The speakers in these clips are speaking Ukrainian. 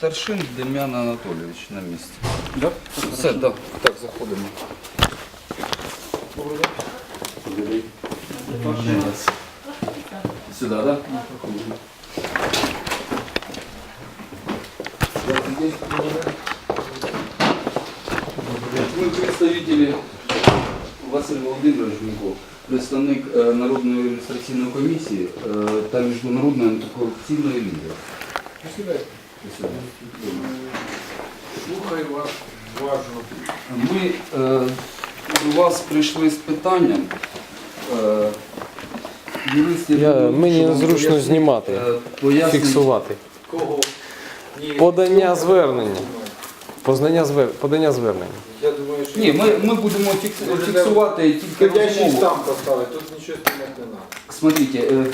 Старшин Дем'ян Анатолійович на місці. Да? Все, да. так, заходимо. Сюда, да? Мы представители Василь Володимирович Жмяков, представник е, Народної реєстраційної комісії е, та Міжнародної антикорупційної ліги. Присідайте. Слухаю вас уважно. Ми е, до вас прийшли з питанням. Е, юристи, Я- думають, мені що вам незручно поясню- знімати, е, поясню- Фіксувати. Кого? Ні. Подання звернення. Познання звер... Подання звернення. Я думаю, що... Ні, ми, ми будемо фікс- Може, фіксувати тільки Ходячий розмову. там поставить, тут нічого знімати не треба. Смотрите, э,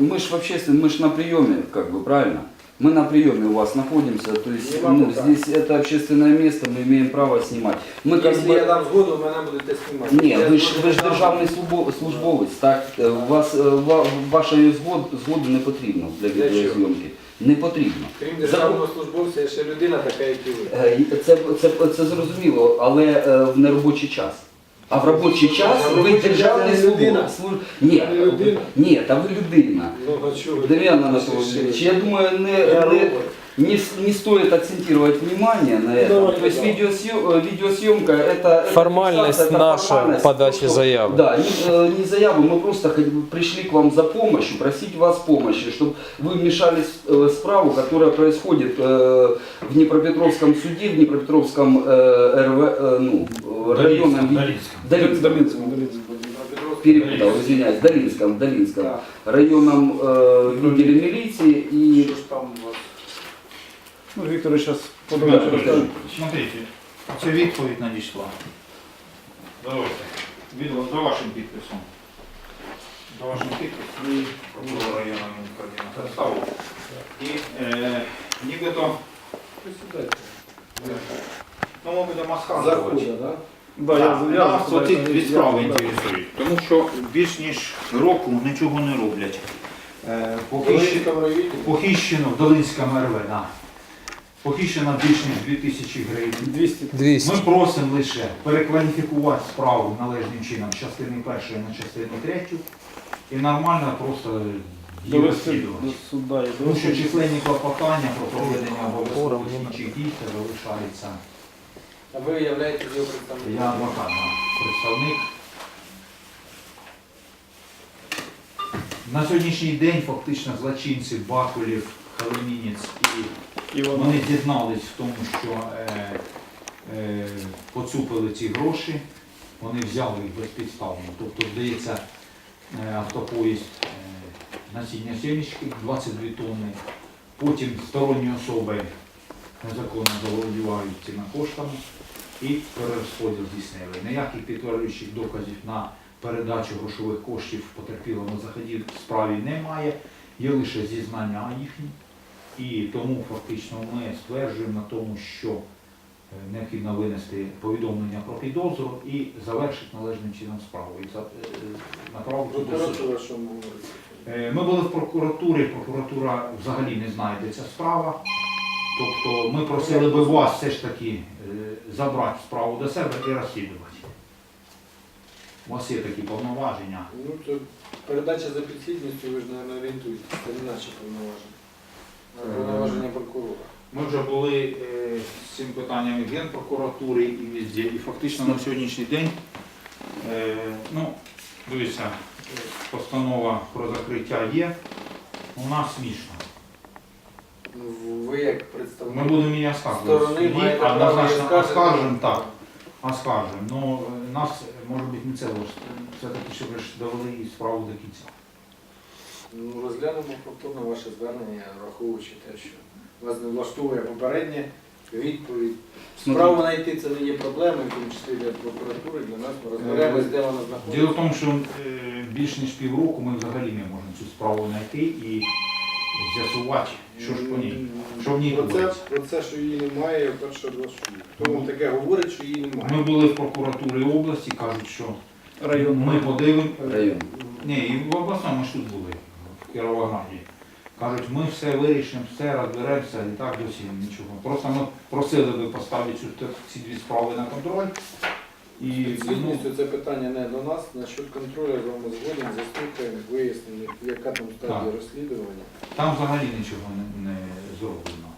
мы ж в общественном, мы ж на приеме, как бы, правильно? Мы на приеме у вас находимся, то есть Не могу ну, так. здесь это общественное место, мы имеем право снимать. Мы как Якщо бы... я дам згоду, мене будете знімати. Ні, Я ви ж, просто ви ж дам- державний службо- службовець, так? Е, У вас, е, ва- вашої згод, згоди не потрібно для Для чого? відеозйомки. Не потрібно. Крім державного службовця, я ще людина така, як і ви. Е, і Це, це, це зрозуміло, але е, в неробочий час. А в робочий час А в ви робочий час державний я не людина? службовець. Служ- Ні, Я людина? ні, та ви людина. Ну, а чого? Демьян Анатольевич, я думаю, не, Я не, робот. не, с- не стоит акцентировать внимание на этом. Давайте, То есть да. видеосъем- э, видеосъемка это... Формальность это наша формальность. подачи Просто- заявы. Да, не, э, не заявы, мы просто хоть бы пришли к вам за помощью, просить вас помощи, чтобы вы вмешались э, в справу, которая происходит э, в Днепропетровском суде, в Днепропетровском э, РВ, э, ну, районном... Долинском. Донецькому. Перепутал, извиняюсь, Долинском, Долинском Так. районном э, виделе милиции и Що ж там у вас? Ну, Віктор зараз Да, подробніше розкажи. розкаже. Смотрите, це відповідь надійшла. Давайте. Від, за вашим підписом. За вашим підписом. І прокурор районного координатора ставив. І е, нібито, Присідайте. ну ми будемо скаржувати. Заходить, так? Да, Так, я, я, нас оці дві справи інтересують. Тому що більш ніж року нічого не роблять. Е, похищ- Похищено в Долинському РВ, да. Похищено більш ніж 2000 гривень. 200. 200. Ми просимо лише перекваліфікувати справу належним чином з частини першої на частину третю і нормально просто її Довести розслідувати. до суда і Тому що довести. численні клопотання про проведення обов'язкових слідчих дій це залишається. А ви являєтесь його представником? Я адвокат, да, представник. На сьогоднішній день фактично злочинці Бакулів, Халемінець і. Вони зізнались в тому, що е, е, поцупили ці гроші, вони взяли їх безпідставно. Тобто, здається, е, автопоїзд е, насіння сімечки 22 тонни, потім сторонні особи незаконно заволодівають цими коштами і перерозподіл здійснили. Ніяких підтверджуючих доказів на передачу грошових коштів потерпілому заході в справі немає, є лише зізнання їхні. І тому фактично ми стверджуємо на тому, що е, необхідно винести повідомлення про підозру і завершити належним чином справу. І е, направити до суду. Е, Ми були в прокуратурі, прокуратура взагалі не знає, де ця справа. Тобто ми просили би вас все ж таки е, забрати справу до себе і розслідувати. У вас є такі повноваження. Ну, то передача за підслідністю, ви ж, мабуть, орієнтуєтесь, це не наші повноваження. А Е, Повноваження прокурора. Ми вже були е, з цим питанням і в Генпрокуратурі і везде. І фактично на сьогоднішній день, ну, дивіться, постанова про закриття є. У нас смішно. Ви як представник Ми будемо її оскаржувати. сторони суді, маєте право однозначно оскаржити. оскаржимо, так. Оскаржимо. Ну, е, нас, е, може бути, не це влаштує. Все-таки, щоб ви ж довели її справу до кінця. Ну, розглянемо повторно ваше звернення, враховуючи те, що вас не влаштовує попереднє відповідь. Справу знайти це не є проблемою, в тому числі для прокуратури, для нас ми розберемось, де вона Діло в тому, що е, більш ніж півроку ми взагалі не можемо цю справу знайти і з'ясувати, що ж по ній. Що в ній про це, про це, що її немає, я вперше чую. Хто вам таке говорить, що її немає? Ми були в прокуратурі області, кажуть, що Район. ми подивимо. район. Ні, і в обласному ж тут були, в Кіровограді. Кажуть, ми все вирішимо, все розберемося і так досі нічого. Просто ми просили би поставити цю, ці дві справи на контроль. І ну, це питання не до нас. Насчет контролю з вами згоден, заслухаємо, вияснимо, яка там стадія Так. розслідування. там взагалі нічого не, не зроблено.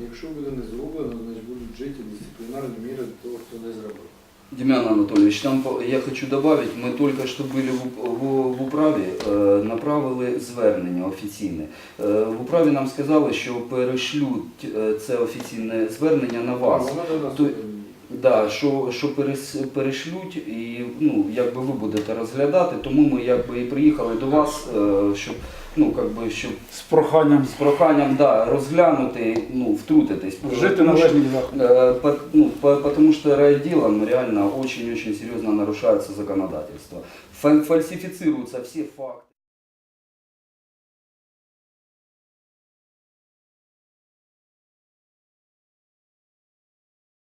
Якщо буде не зроблено, значить будуть жити дисциплінарні міри до того, хто не зробив. Демьян Анатольевич, там я хочу добавить, мы только что были в, уп- в, в управі, е, направили звернення офіційне. Е, в управі нам сказали, що перешлють е, це офіційне звернення на вас. Да, що, що перешлють і ну, якби ви будете розглядати, тому ми якби і приїхали до вас, е, щоб, ну, якби, щоб З проханням з проханням да, розглянути, ну, втрутитись. Тому що- належні. Э, по- ну, по- потому что райделом реально очень-очень серьезно нарушается законодательство. Фа- Фальсифицируются все факты.